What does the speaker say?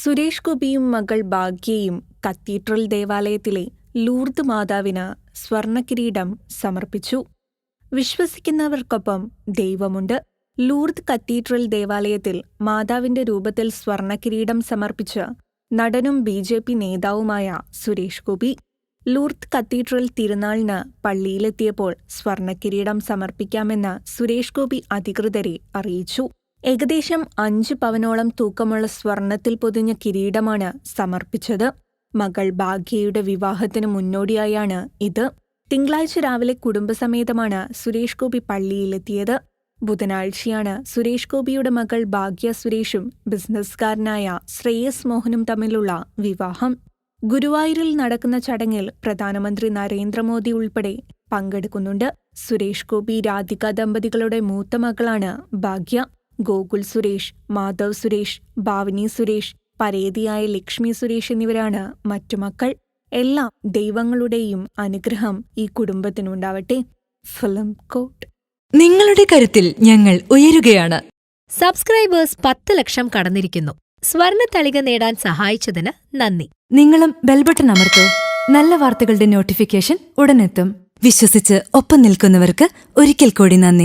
സുരേഷ് ഗോപിയും മകൾ ഭാഗ്യയും കത്തീഡ്രൽ ദേവാലയത്തിലെ ലൂർദ് മാതാവിന് സ്വർണകിരീടം സമർപ്പിച്ചു. വിശ്വസിക്കുന്നവർക്കൊപ്പം ദൈവമുണ്ട്. ലൂർദ് കത്തീഡ്രൽ ദേവാലയത്തിൽ മാതാവിന്റെ രൂപത്തിൽ സ്വർണകിരീടം സമർപ്പിച്ച് നടനും ബി ജെ പി നേതാവുമായ സുരേഷ് ഗോപി. ലൂർദ് കത്തീഡ്രൽ തിരുനാളിന് പള്ളിയിലെത്തിയപ്പോൾ സ്വർണക്കിരീടം സമർപ്പിക്കാമെന്ന് സുരേഷ് ഗോപി അധികൃതരെ അറിയിച്ചു. ഏകദേശം അഞ്ച് പവനോളം തൂക്കമുള്ള സ്വർണത്തിൽ പൊതിഞ്ഞ കിരീടമാണ് സമർപ്പിച്ചത്. മകൾ ഭാഗ്യയുടെ വിവാഹത്തിന് മുന്നോടിയായാണ് ഇത്. തിങ്കളാഴ്ച രാവിലെ കുടുംബസമേതമാണ് സുരേഷ് ഗോപി പള്ളിയിലെത്തിയത്. ബുധനാഴ്ചയാണ് സുരേഷ് ഗോപിയുടെ മകൾ ഭാഗ്യ സുരേഷും ബിസിനസ്സുകാരനായ ശ്രേയസ് മോഹനും തമ്മിലുള്ള വിവാഹം. ഗുരുവായൂരിൽ നടക്കുന്ന ചടങ്ങിൽ പ്രധാനമന്ത്രി നരേന്ദ്രമോദി ഉൾപ്പെടെ പങ്കെടുക്കുന്നുണ്ട്. സുരേഷ് ഗോപി രാധിക ദമ്പതികളുടെ മൂത്ത മകളാണ് ഭാഗ്യ. ഗോകുൽ സുരേഷ് മാധവ് സുരേഷ് ഭാവനി സുരേഷ് പരേതിയായ ലക്ഷ്മി സുരേഷ് എന്നിവരാണ് മറ്റു മക്കൾ. എല്ലാം ദൈവങ്ങളുടെയും അനുഗ്രഹം ഈ കുടുംബത്തിനുണ്ടാവട്ടെ. Film coat. നിങ്ങളുടെ കരുത്തിൽ ഞങ്ങൾ ഉയരുകയാണ്. സബ്സ്ക്രൈബേഴ്സ് പത്ത് ലക്ഷം കടന്നിരിക്കുന്നു. സ്വർണ തളിക നേടാൻ സഹായിച്ചതിന് നന്ദി. നിങ്ങളും ബെൽബട്ടൺ അമർത്തോ. നല്ല വാർത്തകളുടെ നോട്ടിഫിക്കേഷൻ ഉടനെത്തും. വിശ്വസിച്ച് ഒപ്പം നിൽക്കുന്നവർക്ക് ഒരിക്കൽ കൂടി നന്ദി.